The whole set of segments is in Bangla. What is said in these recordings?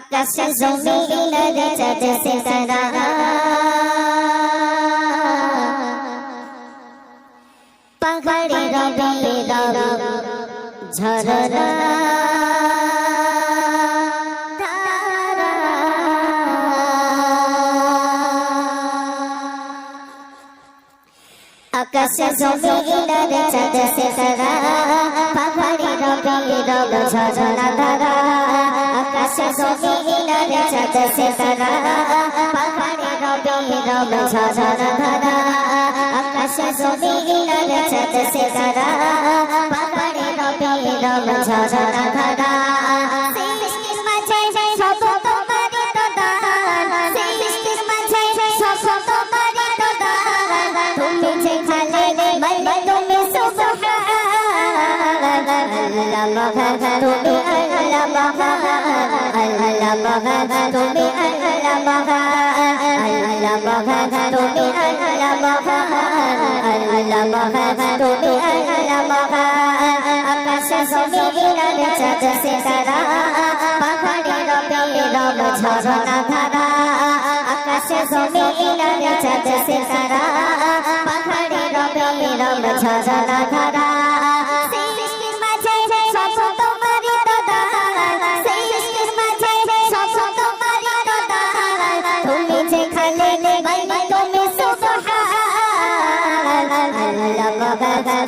আকাশে জমিনের চাঁদ সিতারা পাহাড়ে রবি রব ঝরনা আকাশে জমিনের চাঁদ সিতারা পাহাড়ে রবি রব ঝরনা ধারা আকাশে জমিনের চাঁদ সিতারা পাহাড়ে রবি রব ঝরনা ধারা আকাশে জমিনের চাঁদ সিতারা পাহাড়ে রবি রব ঝরনা ধারা সৃষ্টির আল্লাহ মহান তুমি আল্লাহ মহান আল্লাহ মহান তুমি আল্লাহ মহান আকাশে জমিনের জমিনের চাঁদ সিতারা পাহাড়ে রবে ঝরনা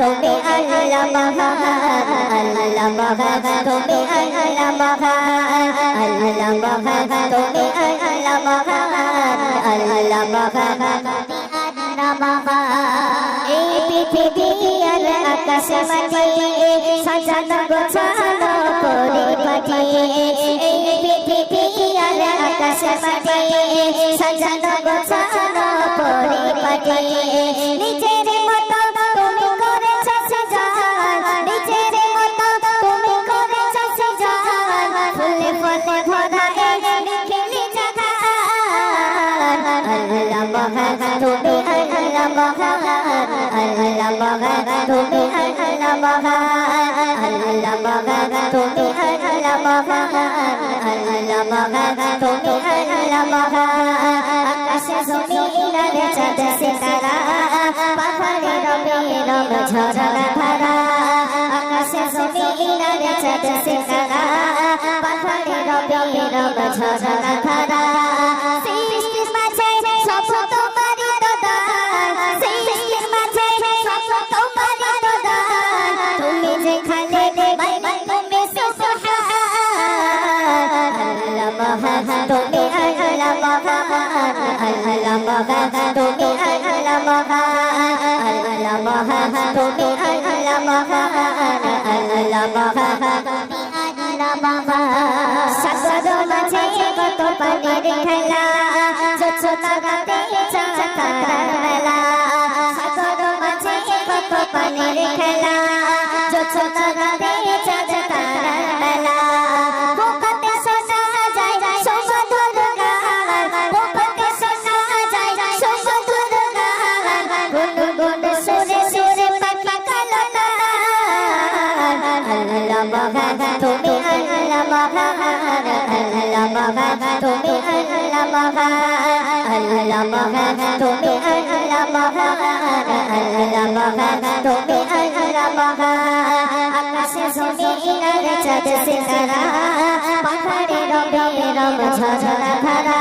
তুমি আল্লাহ মহান আল্লাহ মহান তুমি আল্লাহ মহান আল্লাহ মহান তুমি আল্লাহ মহান আল্লাহ মহান এই পৃথিবী আর আকাশ মাটি সাজানো গোছানো পরিপাটি এই পৃথিবী আর আকাশ মাটি সাজানো গোছানো আল্লাহ মহান আকাশে আকাশে জমিনের চাঁদ সিতারা পাহাড়ে রবে রব ঝরনা ধারা। সাগর মাঝে কত পানির খেলা ছোট লাগাতে চাতার মহান তুমি আল্লাহ মহান আল্লাহ মহান তুমি আল্লাহ মহান আল্লাহ মহান তুমি আল্লাহ মহান আকাশে জমিনের চাঁদ সিতারা পাহাড়ে রবে রব ঝরনা ধারা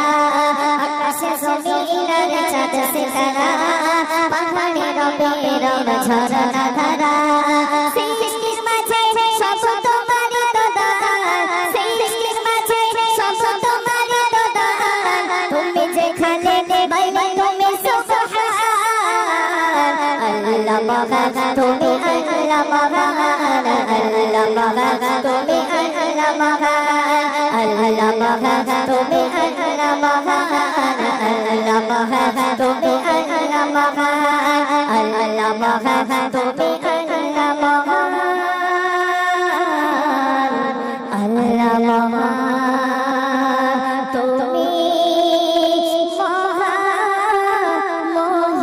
আকাশে জমিনের চাঁদ সিতারা পাহাড়ে রবে রব ঝরনা ধারা তুমি আল্লাহ মহান আল্লাহ মহান তুমি আল্লাহ মহান আল্লাহ মহান তুমি আল্লাহ মহান আল্লাহ মহান তুমি আল্লাহ মহান আল্লাহ মহান তুমি